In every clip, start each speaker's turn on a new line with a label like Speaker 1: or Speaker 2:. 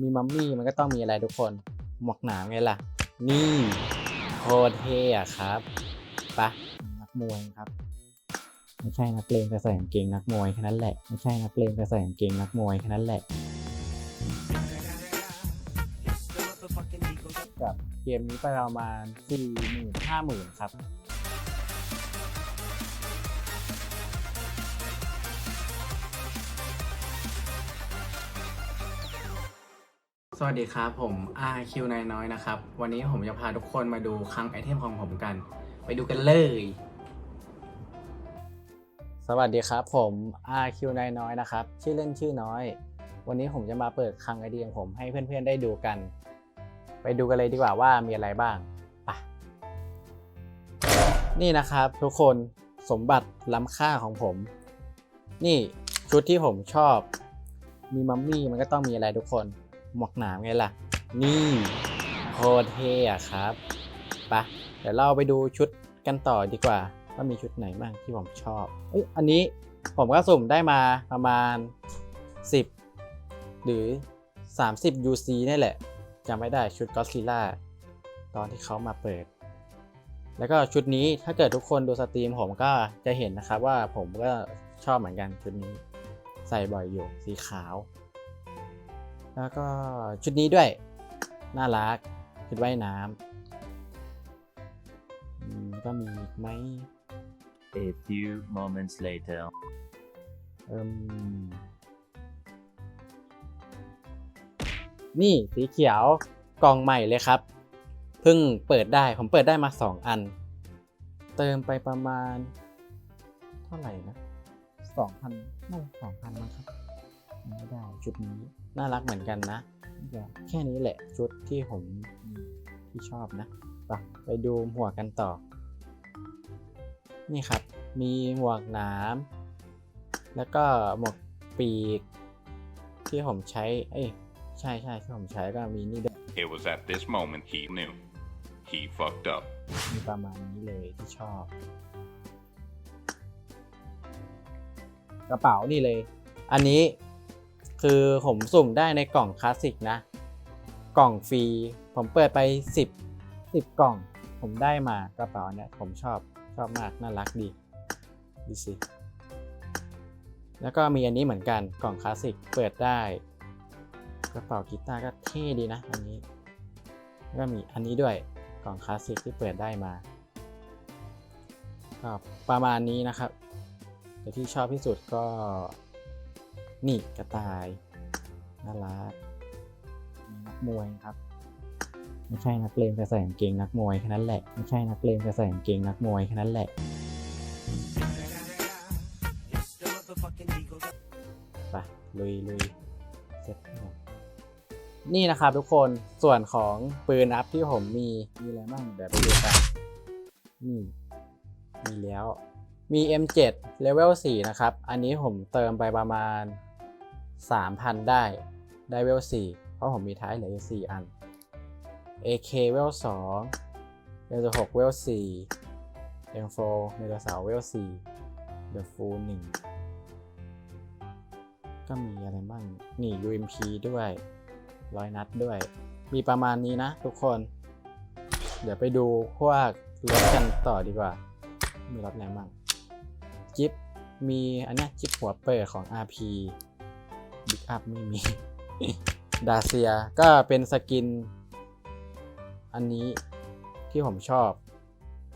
Speaker 1: มีมัมมี่มันก็ต้องมีอะไรทุกคน หมวกหนามไงล่ะ นี่โคตรเท่อะครับปะนักมวยครับ ไม่ใช่นักเลงแต่ใส่กางเกงนักมวยแค่นั้นแหละ ไม่ใช่นักเลงแต่ใส่กางเกงนักมวยแค่นั้นแหละ กับเกมนี้ไปประมาณสี่หมื่นห้าหมื่นครับ วัสดีครับผม RQ นายน้อยนะครับ วันนี้ผมจะพาทุกคนมาดูคลังไอเทมของผมกัน ไปดูกันเลย สวัสดีครับผม RQ นายน้อยนะครับ ชื่อเล่นชื่อน้อย วันนี้ผมจะมาเปิดคลังไอเดียของผมให้เพื่อนๆได้ดูกัน ไปดูกันเลยดีกว่าว่ามีอะไรบ้างปะนี่นะครับทุกคนสมบัติล้ำค่าของผม นี่ชุดที่ผมชอบ มีมัมมี่มันก็ต้องมีอะไรทุกคน หมวกหนามไงล่ะ นี่โคตรเท่อะครับไปะเดี๋ยวเราไปดูชุดกันต่อดีกว่า ว่ามีชุดไหนบ้างที่ผมชอบเอ้ยอันนี้ผมก็สุ่มได้มาประมาณ 10 หรือ 30 UC นี่แหละจำไม่ได้ชุดก็ซิล่าตอนที่เขามาเปิด แล้วก็ชุดนี้ถ้าเกิดทุกคนดูสตรีมผมก็จะเห็นนะครับว่าผมก็ชอบเหมือนกันชุดนี้ ใส่บ่อยอยู่สีขาว แล้วก็ชุดนี้ด้วย น่ารัก ชุดว่ายน้ำอืมก็มีอีกไหม
Speaker 2: A few moments later.
Speaker 1: เอิมนี่สีเขียวกล่องใหม่เลยครับ เพิ่งเปิดได้ผมเปิดได้มา 2 อัน เติมไปประมาณ เท่าไหร่นะสองพันไม่สองพันมั้งครับจำ ไม่ได้ชุดนี้น่ารักเหมือนกันนะเดี๋ยวแค่นี้แหละชุดที่ผมที่ชอบนะไปไปดูหมวกกันต่อ นี่ครับ มีหมวกหนามแล้วก็หมวกปีก ที่ผมใช้ เอ้ยใช่ใช่ที่ผมใช้ก็มีนี่ด้วย
Speaker 3: It was at this moment he knew. He fucked up.
Speaker 1: มีประมาณนี้เลยที่ชอบ กระเป๋านี่เลย อันนี้ คือผมสุ่มได้ในกล่องคลาสสิกนะ กล่องฟรี ผมเปิดไป 10 10 กล่อง ผมได้มากระเป๋าเนี้ยผมชอบชอบมากน่ารักดีดูสิแล้วก็มีอันนี้เหมือนกันกล่องคลาสสิกเปิดได้ กระเป๋ากีตาร์ก็เท่ดีนะ อันนี้แล้วก็มีอันนี้ด้วยกล่องคลาสสิกที่เปิดได้มาก็ประมาณนี้นะครับแต่ที่ชอบที่สุดก็ นี่กระต่ายน่ารักมีนักมวยครับ ไม่ใช่นักเลงแต่ใส่กางเกงนักมวยแค่นั้นแหละไม่ใช่นักเลงแต่ใส่กางเกงนักมวยแค่นั้นแหละไปลุยลุยเสร็จแล้วนี่นะครับทุกคนส่วนของปืนอัพที่ผมมีมีอะไรบ้างเดี๋ยวไปดูกันนี่มีแล้วมี M7 Level 4นะครับ อันนี้ผมเติมไปประมาณ 3,000 ได้ ได้เวล4เพราะผมมีท้ายเหลืออยู่4อัน AK เวล2เวล6เวล4 M4 เมกาสาวเวล4 The Full 1ก็มีอะไรบ้าง นี่ UMP ด้วยร้อยนัดด้วย มีประมาณนี้นะทุกคน เดี๋ยวไปดูพวกรถกันต่อดีกว่า มีรถอะไรบ้าง จิ๊บมีอันนี้จิ๊บหัวเปิดของ RP Big Up ไม่มี ดาเซียก็เป็นสกิน อันนี้ที่ผมชอบ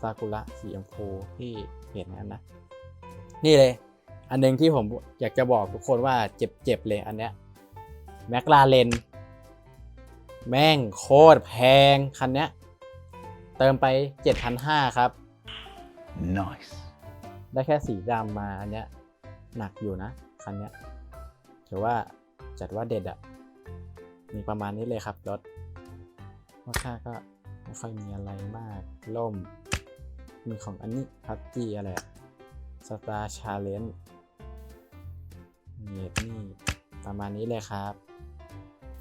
Speaker 1: ซากุระสีชมพูที่เพจนั้นนะ นี่เลย อันหนึงที่ผมอยากจะบอกทุกคนว่าเจ็บๆเลยอันเนี้ยแมคลาเรนแม่งโคตรแพง คันเนี้ย เติมไป 7,500 ครับ
Speaker 2: Nice.
Speaker 1: ได้แค่สีดำมาอันเนี้ย หนักอยู่นะ คันเนี้ย ถือว่าจัดว่าเด็ดอะมีประมาณนี้เลยครับรถราคาก็ไม่ค่อยมีอะไรมากล่ม มีของอันนี้พัตจี้อะไรสตาร์ชาเลนเน็ตนี่ประมาณนี้เลยครับ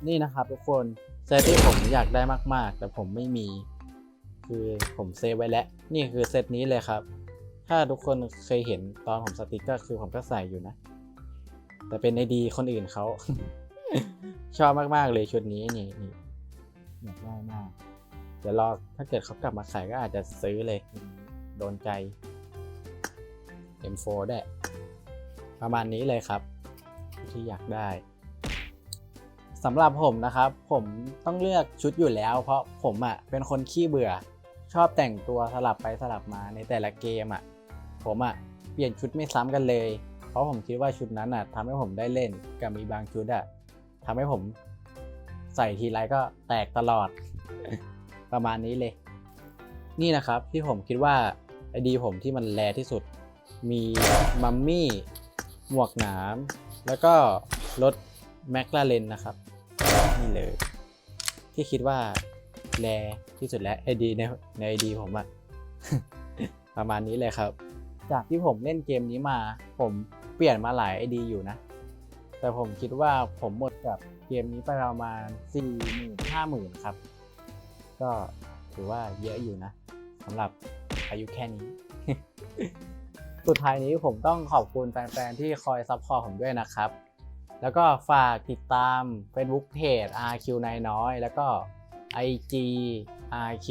Speaker 1: นี่นะครับทุกคนเซตที่ผมอยากได้มากๆ แต่ผมไม่มี คือผมเซฟไว้แล้ว นี่คือเซตนี้เลยครับ ถ้าทุกคนเคยเห็นตอนผมสติกเกอร์คือผมก็ใส่อยู่นะ แต่เป็นในดีคนอื่นเขา ชอบมากๆเลยชุดนี้นี่นี่อยากได้มาก เดี๋ยวรอถ้าเกิดเขากลับมาขายก็อาจจะซื้อเลย โดนใจ M4 ได้ ประมาณนี้เลยครับ ที่อยากได้สำหรับผมนะครับ ผมต้องเลือกชุดอยู่แล้ว เพราะผมอะ่ะเป็นคนขี้เบื่อ ชอบแต่งตัวสลับไปสลับมาในแต่ละเกมอะ่ะ ผมอะ่ะเปลี่ยนชุดไม่ซ้ำกันเลย ราะผมคิดว่าชุดนั้นอะทำให้ผมได้เล่นกับมีบางชุดอะทำให้ผมใส่ทีไรก็แตกตลอด ประมาณนี้เลย นี่นะครับที่ผมคิดว่าไอดีผมที่มันแรที่สุด มีมัมมี่ หมวกหนาม แล้วก็รถแมคลาเรนนะครับ นี่เลย ที่คิดว่าแรที่สุดแล้วไอดีในในไอดีผมอะประมาณนี้เลยครับ จากที่ผมเล่นเกมนี้มา ผม เปลี่ยนมาหลายไอดีอยู่นะ แต่ผมคิดว่าผมหมดกับเกมนี้ไปประมาณ4 0 0 0 0 5 0 0 0 0ครับ ก็ถือว่าเยอะอยู่นะสำหรับอายุแค่นี้ สุดท้ายนี้ผมต้องขอบคุณแฟนๆ ที่คอยซัพพอร์ตผมด้วยนะครับ แล้วก็ฝากติดตาม Facebook Page RQ นายน้อย แล้วก็ IG RQ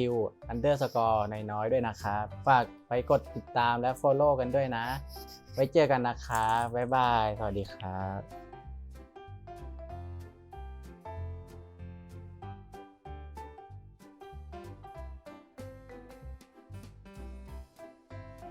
Speaker 1: underscore นน้อยด้วยนะครับ ฝากไปกดติดตามและ Follow กันด้วยนะ ไว้เจอกันนะครับบ๊ายบาย สวัสดีครับ